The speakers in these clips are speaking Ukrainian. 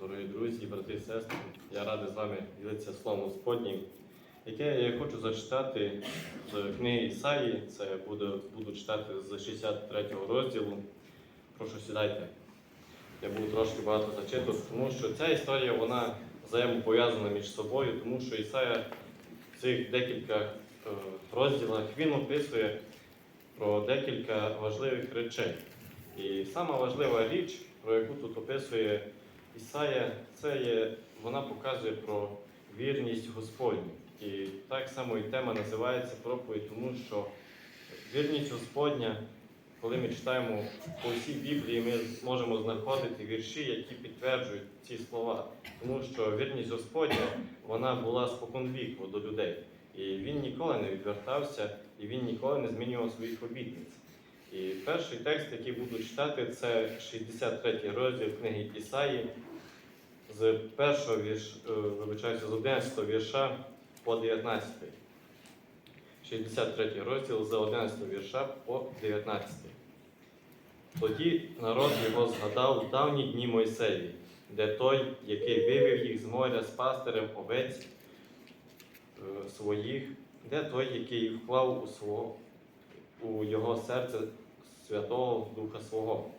Дорогі друзі, брати і сестри, я радий з вами ділитися словом Господнім, яке я хочу зачитати з книги Ісаї. Це буду, буду читати з 63 розділу. Прошу сідайте. Я буду трошки багато зачитувати, тому що ця історія вона взаємопов'язана між собою, тому що Ісая в цих декілька е, розділах він описує про декілька важливих речей. І сама важлива річ, про яку тут описує Ісая, це є, вона показує про вірність Господню. І так само і тема називається проповідь, тому що вірність Господня, коли ми читаємо по всій Біблії, ми можемо знаходити вірші, які підтверджують ці слова. Тому що вірність Господня вона була споконвіку до людей. І він ніколи не відвертався, і він ніколи не змінював своїх обітниць. І перший текст, який буду читати, це 63 розділ книги Ісаї, з першого вірш, е, вибачаюся, з 11 вірша по 19. 63 розділ з 11 вірша по 19. Тоді народ його згадав давні дні Мойсеєві, де той, який вивів їх з моря з пастирем овець е, своїх, де той, який вклав у, свого, у його серце Святого Духа Свого,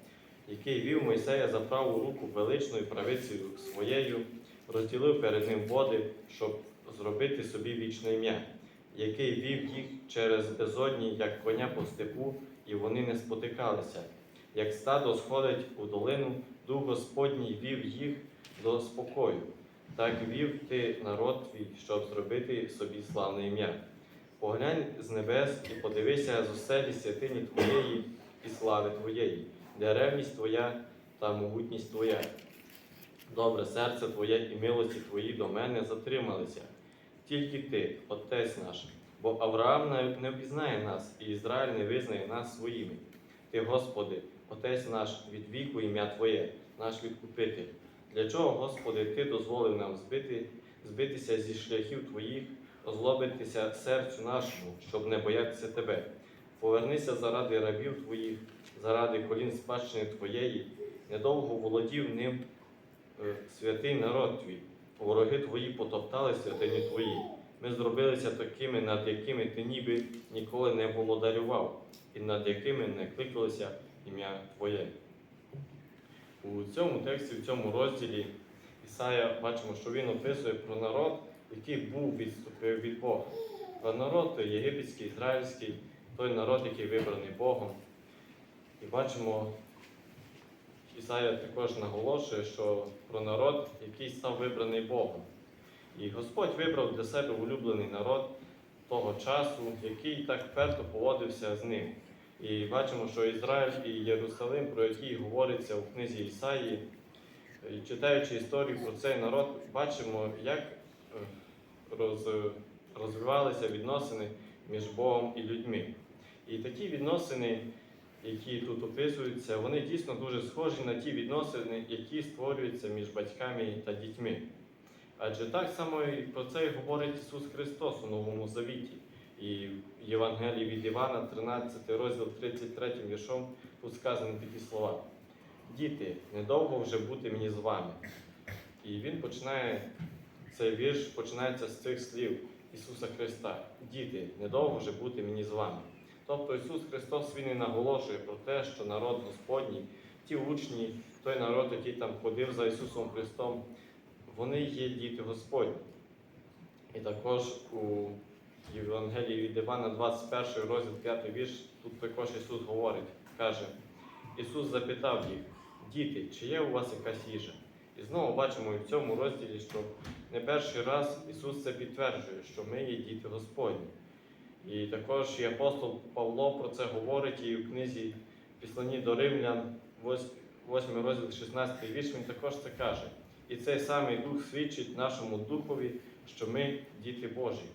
який вів Мойсея за праву руку величною правицею своєю, розділив перед ним води, щоб зробити собі вічне ім'я, який вів їх через безодні, як коня по степу, і вони не спотикалися. Як стадо сходить у долину, Дух Господній вів їх до спокою. Так вів ти народ твій, щоб зробити собі славне ім'я. Поглянь з небес і подивися з оселі святині Твоєї і слави Твоєї, де ревність Твоя та могутність Твоя. Добре серце Твоє і милості Твої до мене затрималися. Тільки Ти, Отець наш, бо Авраам не- не впізнає нас, і Ізраїль не визнає нас своїми. Ти, Господи, Отець наш, від віку ім'я Твоє, наш відкупитель. Для чого, Господи, Ти дозволив нам збити, збитися зі шляхів Твоїх, озлобитися серцю нашому, щоб не боятися Тебе? Повернися заради рабів Твоїх, заради колін спадщини Твоєї, недовго володів ним е, святий народ Твій. Вороги Твої потоптали святині Твої. Ми зробилися такими, над якими Ти ніби ніколи не володарював, і над якими не кликалося ім'я Твоє. У цьому тексті, в цьому розділі Ісая бачимо, що він описує про народ, який був відступив від Бога. Про народ єгипетський, ізраїльський, той народ, який вибраний Богом. І бачимо, Ісая також наголошує, що про народ, який став вибраний Богом. І Господь вибрав для себе улюблений народ того часу, який так вперто поводився з ним. І бачимо, що Ізраїль і Єрусалим, про який говориться у книзі Ісаї, і читаючи історію про цей народ, бачимо, як е, роз, розвивалися відносини між Богом і людьми. І такі відносини, які тут описуються, вони дійсно дуже схожі на ті відносини, які створюються між батьками та дітьми. Адже так само і про це і говорить Ісус Христос у Новому Завіті. І в Євангелії від Івана, 13 розділ 33 віршом, тут сказані такі слова. Діти, недовго вже бути мені з вами. І він починає, цей вірш починається з цих слів Ісуса Христа. Діти, недовго вже бути мені з вами. Тобто Ісус Христос Він і наголошує про те, що народ Господній, ті учні, той народ, який там ходив за Ісусом Христом, вони є діти Господні. І також у Євангелії від Івана, 21 розділ 5 вірш, тут також Ісус говорить, каже, Ісус запитав їх, діти, чи є у вас якась їжа? І знову бачимо і в цьому розділі, що не перший раз Ісус це підтверджує, що ми є діти Господні. І також і апостол Павло про це говорить і в книзі Післані до Римлян, 8 розділ 16 вірш, він також це каже. І цей самий Дух свідчить нашому Духові, що ми діти Божі.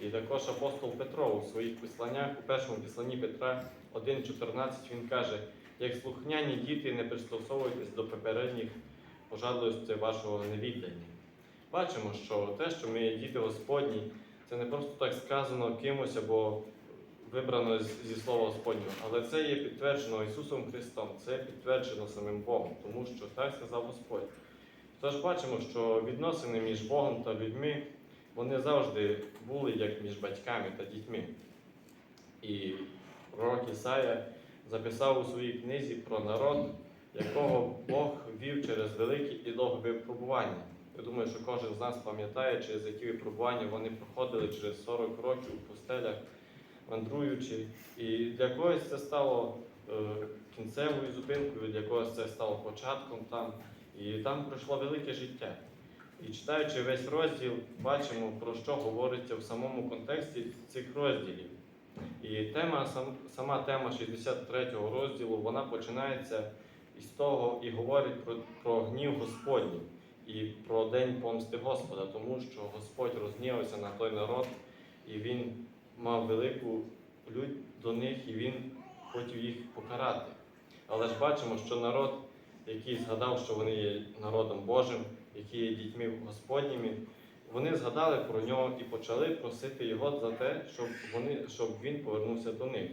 І також апостол Петро у своїх післаннях, у першому післанні Петра 1,14 він каже, як слухняні діти не пристосовуйтесь до попередніх пожадливостей вашого невіддання. Бачимо, що те, що ми діти Господні, це не просто так сказано кимось або вибрано зі Слова Господнього, але це є підтверджено Ісусом Христом, це підтверджено самим Богом, тому що так сказав Господь. Тож бачимо, що відносини між Богом та людьми вони завжди були як між батьками та дітьми. І пророк Ісая записав у своїй книзі про народ, якого Бог вів через великі і довгі випробування. Я думаю, що кожен з нас пам'ятає, через які випробування вони проходили через 40 років у пустелях, мандруючи. І для когось це стало е, кінцевою зупинкою, для когось це стало початком там. І там пройшло велике життя. І читаючи весь розділ, бачимо, про що говориться в самому контексті цих розділів. І тема, сам, сама тема 63-го розділу, вона починається із того і говорить про, про гнів Господній і про день помсти Господа, тому що Господь розгнівався на той народ, і він мав велику лють до них, і він хотів їх покарати. Але ж бачимо, що народ, який згадав, що вони є народом Божим, які є дітьми Господніми, вони згадали про нього і почали просити його за те, щоб, вони, щоб він повернувся до них.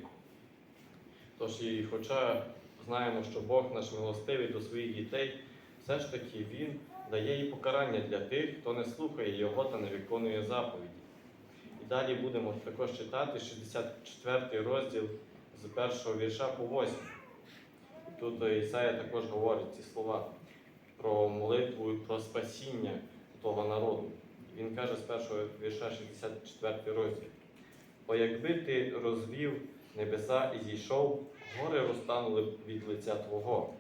Тож і хоча знаємо, що Бог наш милостивий до своїх дітей, все ж таки Він дає і покарання для тих, хто не слухає його та не виконує заповіді. І далі будемо також читати 64 розділ з першого вірша по 8. Тут Ісая також говорить ці слова про молитву і про спасіння того народу. Він каже з першого вірша 64 розділ. О, якби ти розвів небеса і зійшов, гори розтанули б від лиця Твого.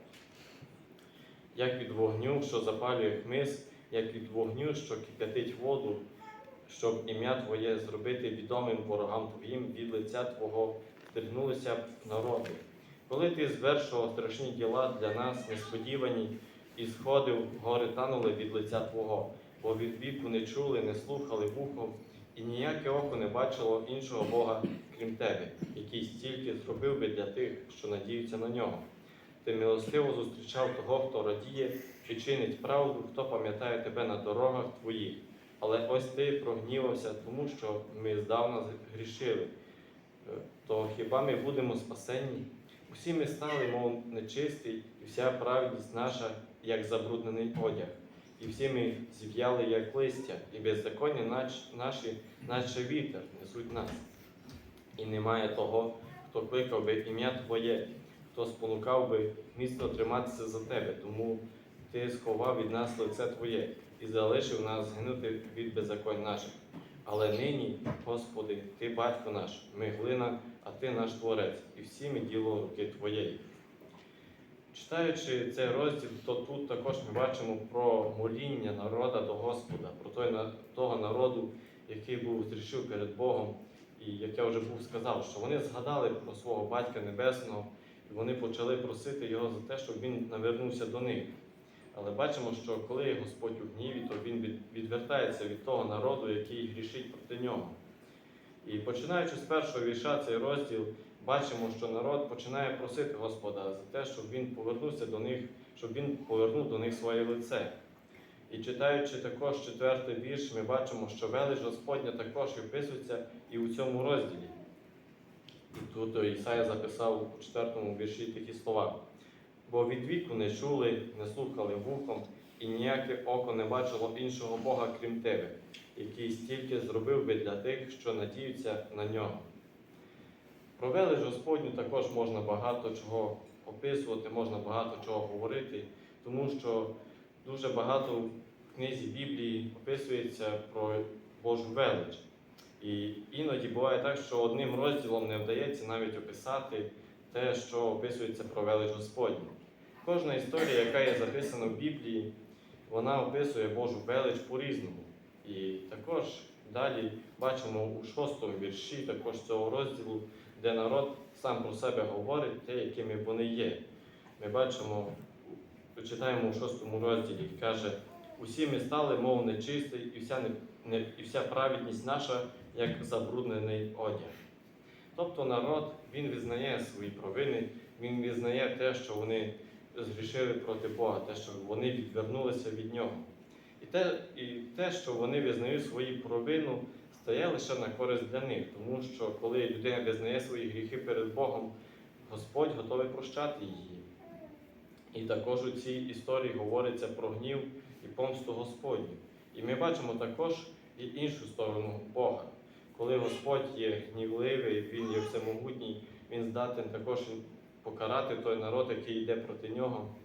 Як від вогню, що запалює хмиз, як від вогню, що кипятить воду, щоб ім'я Твоє зробити відомим ворогам Твоїм від лиця Твого, втернулися б народи. Коли ти звершував страшні діла для нас, несподівані, і сходив, гори танули від лиця Твого, бо від віку не чули, не слухали вухом, і ніяке око не бачило іншого Бога, крім тебе, який стільки зробив би для тих, що надіються на нього. Ти милостиво зустрічав того, хто радіє і чинить правду, хто пам'ятає тебе на дорогах твоїх. Але ось ти прогнівався, тому що ми здавна грішили. Е, То хіба ми будемо спасенні? Усі ми стали, мов нечисті, і вся праведність наша, як забруднений одяг. І всі ми зів'яли, як листя, і беззаконня нач- наші, наче вітер, несуть нас. І немає того, хто кликав би ім'я Твоє, хто спонукав би міцно триматися за тебе, тому ти сховав від нас лице Твоє і залишив нас згинути від беззаконь наших. Але нині, Господи, Ти батько наш, ми глина, а Ти наш творець, і всі ми діло руки Твоєї. Читаючи цей розділ, то тут також ми бачимо про моління народа до Господа, про той, того народу, який був зрішив перед Богом, і як я вже був сказав, що вони згадали про свого Батька Небесного, вони почали просити його за те, щоб він навернувся до них. Але бачимо, що коли Господь у гніві, то він відвертається від того народу, який грішить проти нього. І починаючи з першого вірша цей розділ, бачимо, що народ починає просити Господа за те, щоб він повернувся до них, щоб він повернув до них своє лице. І читаючи також четвертий вірш, ми бачимо, що велич Господня також і вписується і у цьому розділі. І тут Ісая записав у четвертому вірші такі слова. Бо від віку не чули, не слухали вухом, і ніяке око не бачило іншого Бога, крім тебе, який стільки зробив би для тих, що надіються на нього. Про велич Господню також можна багато чого описувати, можна багато чого говорити, тому що дуже багато в книзі Біблії описується про Божу велич. І іноді буває так, що одним розділом не вдається навіть описати те, що описується про велич Господню. Кожна історія, яка є записана в Біблії, вона описує Божу велич по-різному. І також далі бачимо у шостому вірші також цього розділу, де народ сам про себе говорить те, якими вони є. Ми бачимо, читаємо у шостому розділі, каже, усі ми стали, мов нечисті, і вся, не, і вся праведність наша, як забруднений одяг. Тобто народ він визнає свої провини, він визнає те, що вони згрішили проти Бога, те, що вони відвернулися від нього. І те, і те, що вони визнають свою провину, стає лише на користь для них, тому що коли людина визнає свої гріхи перед Богом, Господь готовий прощати її. І також у цій історії говориться про гнів і помсту Господню. І ми бачимо також і іншу сторону Бога. Коли Господь є гнівливий, Він є всемогутній, Він здатен також покарати той народ, який йде проти нього.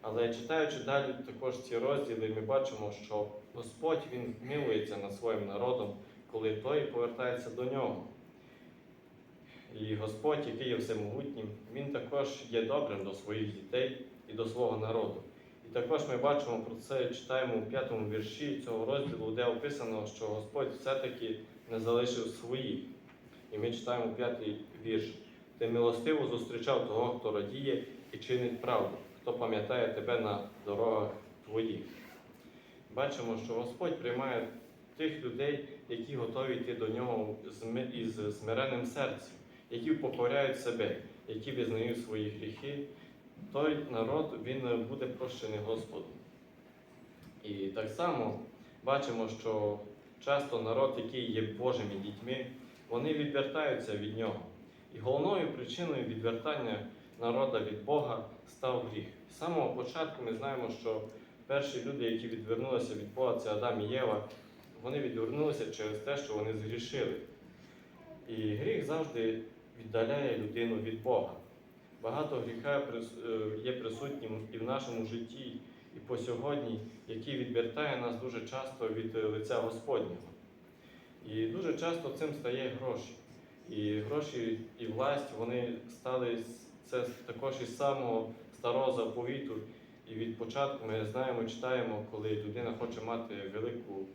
Але читаючи далі також ці розділи, ми бачимо, що Господь Він милується над своїм народом, коли той повертається до нього. І Господь, який є всемогутнім, Він також є добрим до своїх дітей і до свого народу. І також ми бачимо про це, читаємо у п'ятому вірші цього розділу, де описано, що Господь все-таки не залишив своїх. І ми читаємо п'ятий вірш. Ти милостиво зустрічав того, хто радіє і чинить правду, хто пам'ятає тебе на дорогах твоїх. Бачимо, що Господь приймає тих людей, які готові йти до нього із смиренним серцем, які покоряють себе, які визнають свої гріхи. Той народ він буде прощений Господом. І так само бачимо, що часто народ, який є Божими дітьми, вони відвертаються від нього. І головною причиною відвертання народа від Бога став гріх. З самого початку ми знаємо, що перші люди, які відвернулися від Бога, це Адам і Єва, вони відвернулися через те, що вони згрішили. І гріх завжди віддаляє людину від Бога. Багато гріха е, є присутнім і в нашому житті, і по сьогодні, який відвертає нас дуже часто від е, лиця Господнього. І дуже часто цим стає гроші. І гроші і власть вони стали це також із самого старого заповіту. І від початку ми знаємо, читаємо, коли людина хоче мати велику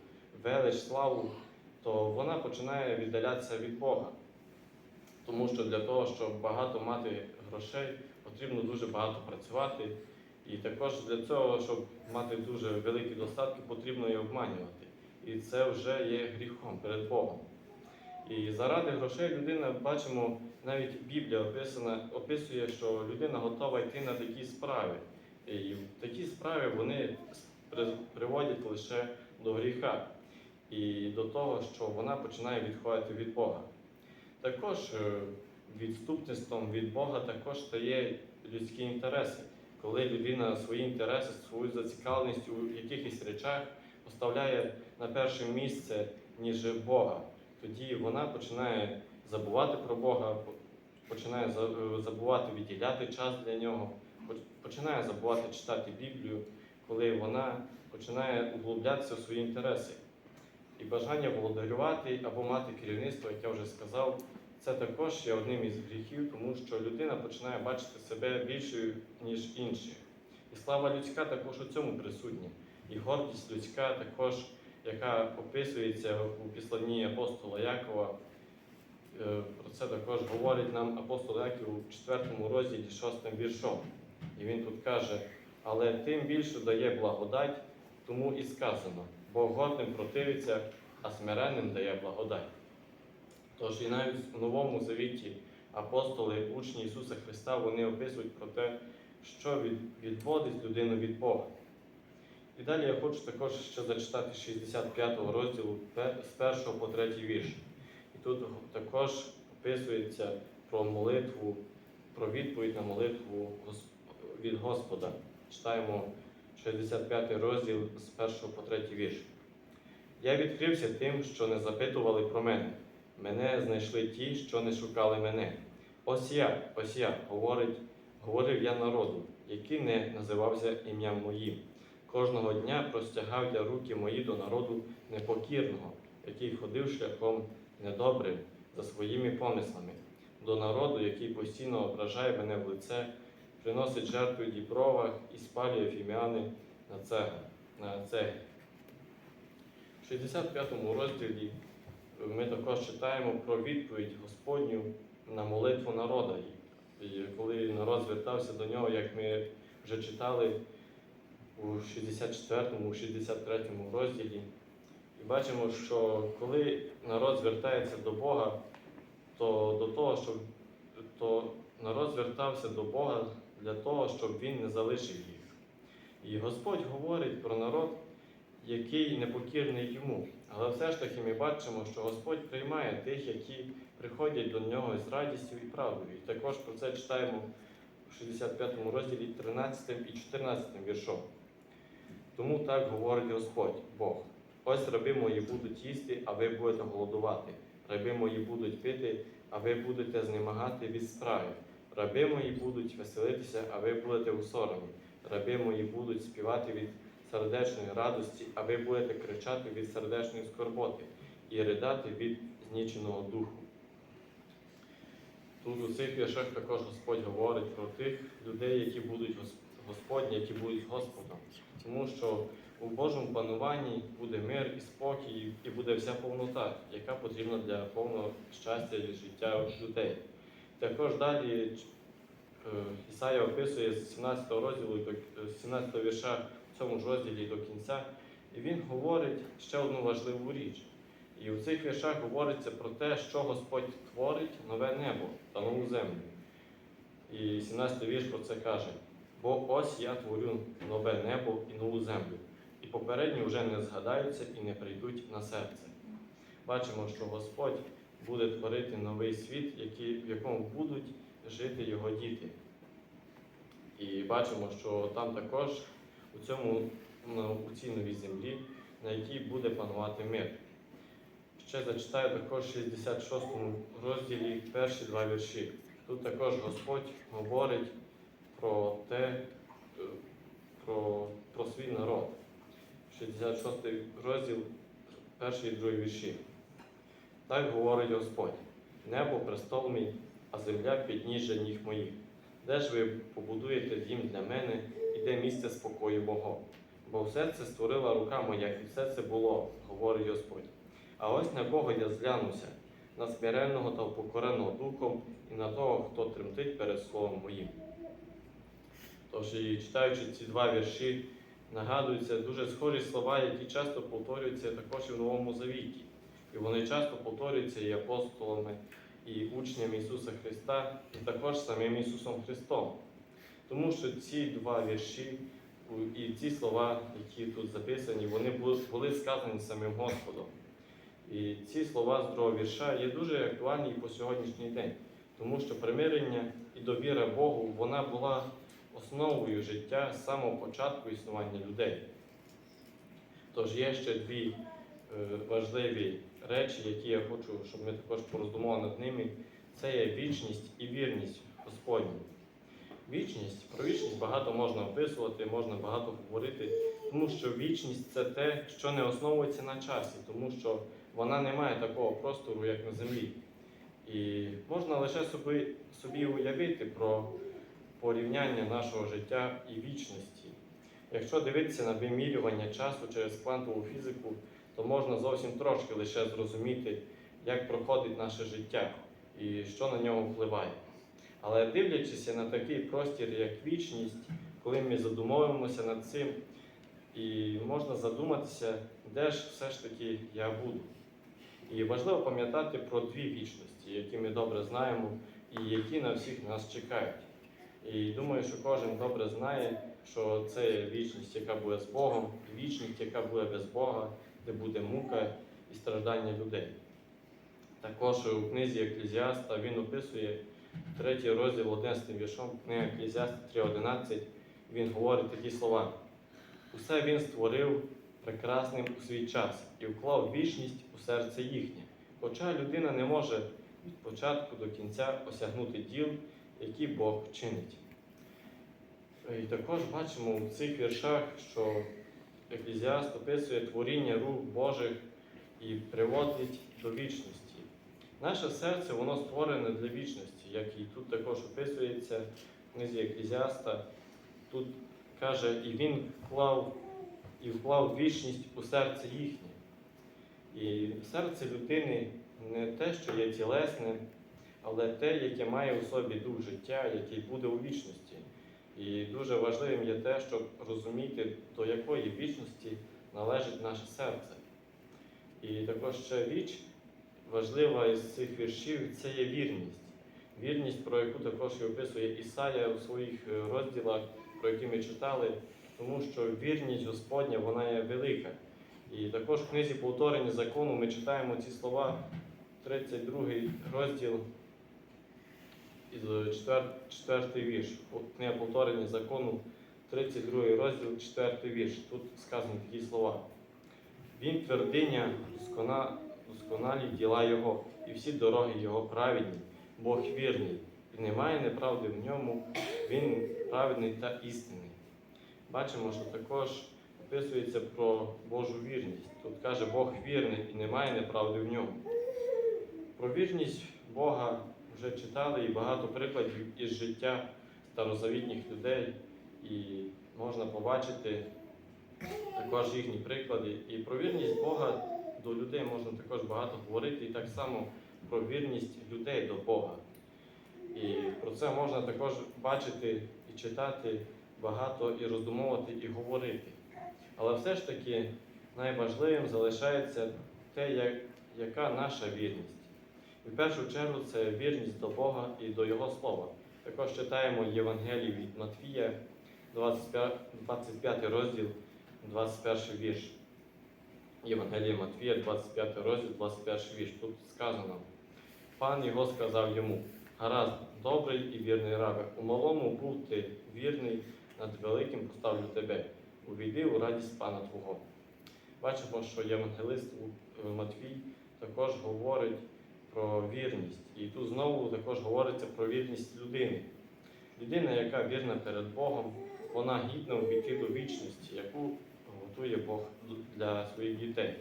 велич, славу, то вона починає віддалятися від Бога. Тому що для того, щоб багато мати грошей, потрібно дуже багато працювати. І також для цього, щоб мати дуже великі достатки, потрібно і обманювати. І це вже є гріхом перед Богом. І заради грошей людина, бачимо, навіть Біблія описана, описує, що людина готова йти на такі справи. І такі справи вони приводять лише до гріха і до того, що вона починає відходити від Бога. Також е, відступництвом від Бога також стає людські інтереси, коли людина свої інтереси, свою зацікавленість у якихось речах поставляє на перше місце, ніж Бога. Тоді вона починає забувати про Бога, починає е, забувати відділяти час для нього, починає забувати читати Біблію, коли вона починає углублятися в свої інтереси. І бажання володарювати або мати керівництво, як я вже сказав, це також є одним із гріхів, тому що людина починає бачити себе більшою, ніж інші. І слава людська також у цьому присутня. І гордість людська також, яка описується у післанні апостола Якова. Е, Про це також говорить нам апостол Яків у 4 розділі 6 віршом. І він тут каже, але тим більше дає благодать, тому і сказано, бо гордим противиться, а смиренним дає благодать. Тож і навіть в Новому Завіті апостоли, учні Ісуса Христа, вони описують про те, що відводить людину від Бога. І далі я хочу також ще зачитати 65 розділу з 1 по 3 вірш. І тут також описується про молитву, про відповідь на молитву від Господа. Читаємо 65 розділ з 1 по 3 вірш. Я відкрився тим, що не запитували про мене. Мене знайшли ті, що не шукали мене. Ось я, ось я, говорить, говорив я народу, який не називався ім'ям моїм. Кожного дня простягав я руки мої до народу непокірного, який ходив шляхом недобрим за своїми помислами, до народу, який постійно ображає мене в лице, приносить жертви в дібровах і спалює фіміани на це, на цегель. В 65 розділі ми також читаємо про відповідь Господню на молитву народа. І коли народ звертався до нього, як ми вже читали у 64-му, 63-му розділі, і бачимо, що коли народ звертається до Бога, то до того, щоб то народ звертався до Бога для того, щоб він не залишив їх. І Господь говорить про народ, який непокірний йому. Але все ж таки ми бачимо, що Господь приймає тих, які приходять до нього з радістю і правдою. І також про це читаємо в 65 розділі 13 і 14 віршом. Тому так говорить Господь, Бог. Ось раби мої будуть їсти, а ви будете голодувати. Раби мої будуть пити, а ви будете знемагати від справи. Раби мої будуть веселитися, а ви будете у соромі. Раби мої будуть співати від сердечної радості, а ви будете кричати від сердечної скорботи і ридати від зніченого духу. Тут у цих віршах також Господь говорить про тих людей, які будуть Господні, які будуть Господом. Тому що у Божому пануванні буде мир і спокій, і буде вся повнота, яка потрібна для повного щастя і життя людей. Також далі е, Ісая описує з 17 розділу до е, з 17 вірша цьому ж розділі до кінця, і він говорить ще одну важливу річ. І у цих віршах говориться про те, що Господь творить нове небо та нову землю. І 17 вірш про це каже: Бо ось я творю нове небо і нову землю, і попередні вже не згадаються і не прийдуть на серце. Бачимо, що Господь буде творити новий світ, в якому будуть жити його діти. І бачимо, що там також у цьому у цій новій землі, на якій буде панувати мир. Ще зачитаю також в 66 розділі перші два вірші. Тут також Господь говорить про те, е, про, про свій народ. 66 розділ, перший і другий вірші. Так говорить Господь: небо престол мій, а земля підніжжя ніг моїх. Де ж ви побудуєте дім для мене і де місце спокою мого? Бо все це створила рука моя, і все це було, говорить Господь. А ось на кого я зглянуся, на смиренного та покореного духом і на того, хто тремтить перед словом моїм. Тож, і читаючи ці два вірші, нагадуються дуже схожі слова, які часто повторюються також і в Новому Завіті. І вони часто повторюються і апостолами, і учнями Ісуса Христа, і також самим Ісусом Христом. Тому що ці два вірші і ці слова, які тут записані, вони були сказані самим Господом. І ці слова з другого вірша є дуже актуальні і по сьогоднішній день, тому що примирення і довіра Богу вона була основою життя з самого початку існування людей. Тож є ще дві е, важливі речі, які я хочу, щоб ми також пороздумували над ними. Це є вічність і вірність Господню. Вічність, про вічність багато можна описувати, можна багато говорити, тому що вічність це те, що не основується на часі, тому що вона не має такого простору, як на землі. І можна лише собі, собі уявити про порівняння нашого життя і вічності. Якщо дивитися на вимірювання часу через квантову фізику, то можна зовсім трошки лише зрозуміти, як проходить наше життя і що на нього впливає. Але дивлячись на такий простір, як вічність, коли ми задумовуємося над цим, і можна задуматися, де ж все ж таки я буду. І важливо пам'ятати про дві вічності, які ми добре знаємо і які на всіх нас чекають. І думаю, що кожен добре знає, що це вічність, яка буде з Богом, і вічність, яка буде без Бога, де буде мука і страждання людей. Також у книзі Еклезіаста він описує третій розділ 11 віршом, книга Еклезіаста 3.11, він говорить такі слова. Усе він створив прекрасним у свій час і вклав вічність у серце їхнє. Хоча людина не може від початку до кінця осягнути діл, які Бог чинить. І також бачимо в цих віршах, що Еклезіаст описує творіння рук Божих і приводить до вічності. Наше серце воно створене для вічності, як і тут також описується в книзі Еклезіаста. Тут каже, і він вклав і вклав вічність у серце їхнє. І серце людини не те, що є тілесне, але те, яке має у собі дух життя, який буде у вічності. І дуже важливим є те, щоб розуміти, до якої вічності належить наше серце. І також ще річ важлива із цих віршів це є вірність. Вірність, про яку також і описує Ісая у своїх е, розділах, про які ми читали, тому що вірність Господня вона є велика. І також в книзі повторення закону ми читаємо ці слова, 32 розділ із 4, 4 вірш. Книга повторення закону, 32 розділ, 4 вірш. Тут сказані такі слова. Він твердиня, доскона, досконалі діла Його, і всі дороги Його праведні, Бог вірний, і немає неправди в ньому, Він праведний та істинний. Бачимо, що також описується про Божу вірність. Тут каже, Бог вірний і немає неправди в ньому. Про вірність Бога вже читали і багато прикладів із життя старозавітніх людей, і можна побачити також їхні приклади. І про вірність Бога до людей можна також багато говорити, і так само про вірність людей до Бога. І про це можна також бачити і читати багато, і роздумовувати, і говорити. Але все ж таки найважливим залишається те, як, яка наша вірність. І в першу чергу це вірність до Бога і до Його Слова. Також читаємо Євангелію від Матвія, 25, 25 розділ, 21 вірш. Євангелія Матвія, 25 розділ, 21 вірш. Тут сказано: Пан його сказав йому: Гаразд, добрий і вірний рабе, у малому був ти вірний, над великим поставлю тебе. Увійди у радість пана Твого. Бачимо, що євангелист е, Матвій також говорить про вірність. І тут знову також говориться про вірність людини. Людина, яка вірна перед Богом, вона гідна увійти до вічності, яку готує Бог для своїх дітей.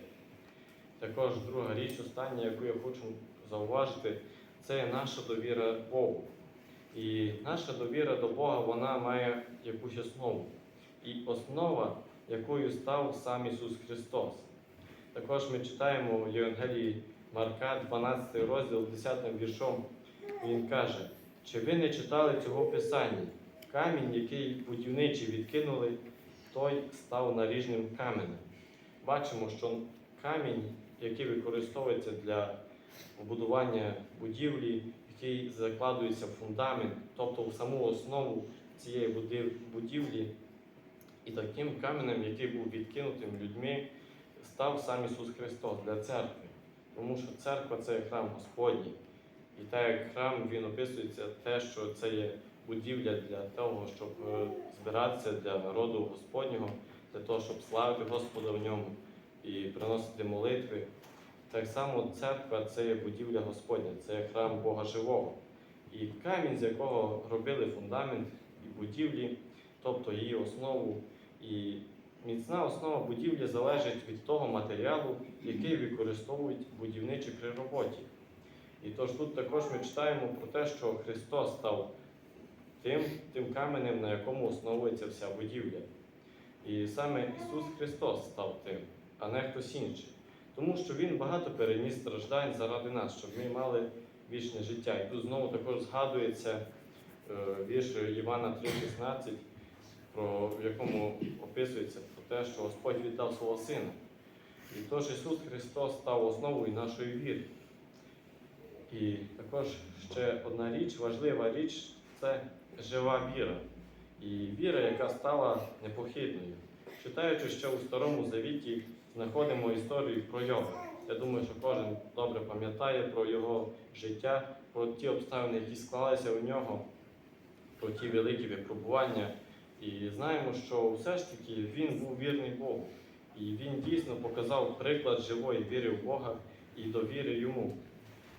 Також друга річ, остання, яку я хочу зауважити, це наша довіра Богу. І наша довіра до Бога вона має якусь основу. І основа, якою став сам Ісус Христос. Також ми читаємо в Євангелії Марка, 12 розділ, 10 віршом. Він каже, чи ви не читали цього Писання? Камінь, який будівничі відкинули, той став наріжним каменем. Бачимо, що камінь, який використовується для побудування будівлі, який закладується в фундамент, тобто в саму основу цієї будівлі, і таким каменем, який був відкинутим людьми, став сам Ісус Христос для церкви. Тому що церква це храм Господній. І так як храм він описується те, що це є будівля для того, щоб е, збиратися для народу Господнього, для того, щоб славити Господа в ньому і приносити молитви. Так само церква це є будівля Господня, це є храм Бога Живого. І камінь, з якого робили фундамент і будівлі, тобто її основу. І міцна основа будівлі залежить від того матеріалу, який використовують будівничі при роботі. І тож тут також ми читаємо про те, що Христос став тим, тим каменем, на якому основується вся будівля. І саме Ісус Христос став тим, а не хтось інший. Тому що Він багато переніс страждань заради нас, щоб ми мали вічне життя. І тут знову також згадується е, вірш Івана 3,16, про, в якому описується про те, що Господь віддав свого Сина. І тож Ісус Христос став основою нашої віри. І також ще одна річ, важлива річ це жива віра. І віра, яка стала непохитною. Читаючи ще у Старому Завіті, знаходимо історію про Йова. Я думаю, що кожен добре пам'ятає про його життя, про ті обставини, які склалися у нього, про ті великі випробування. І знаємо, що все ж таки він був вірний Богу. І він дійсно показав приклад живої віри в Бога і довіри йому.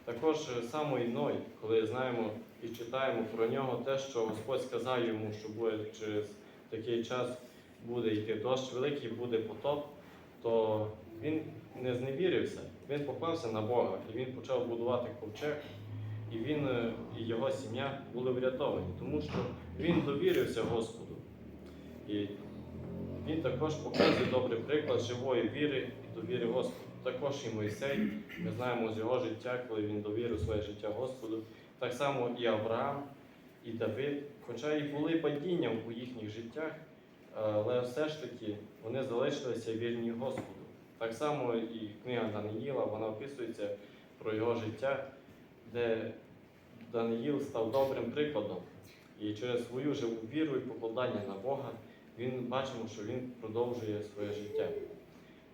Також саме Ной, коли знаємо і читаємо про нього те, що Господь сказав йому, що буде через такий час буде йти дощ великий, буде потоп, то він не зневірився, він поклався на Бога і він почав будувати ковчег, і він е, і його сім'я були врятовані, тому що він довірився Господу. І він також показує добрий приклад живої віри і довіри Господу. Також і Мойсей, ми знаємо з його життя, коли він довірив своє життя Господу. Так само і Авраам, і Давид, хоча і були падінням у їхніх життях, але все ж таки вони залишилися вірні Господу. Так само і книга Даниїла, вона описується про його життя, де Даниїл став добрим прикладом. І через свою живу віру і покладання на Бога він бачимо, що він продовжує своє життя.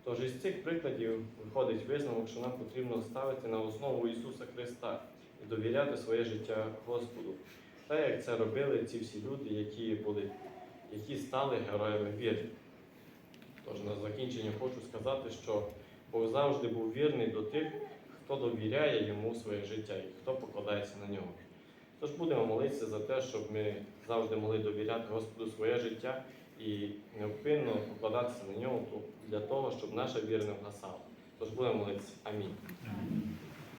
Тож із цих прикладів виходить висновок, що нам потрібно ставити на основу Ісуса Христа довіряти своє життя Господу. Так як це робили ці всі люди, які були, які стали героями віри. Тож на закінчення хочу сказати, що Бог завжди був вірний до тих, хто довіряє йому своє життя і хто покладається на нього. Тож будемо молитися за те, щоб ми завжди могли довіряти Господу своє життя і невпинно покладатися на нього для того, щоб наша віра не вгасала. Тож будемо молитися. Амінь.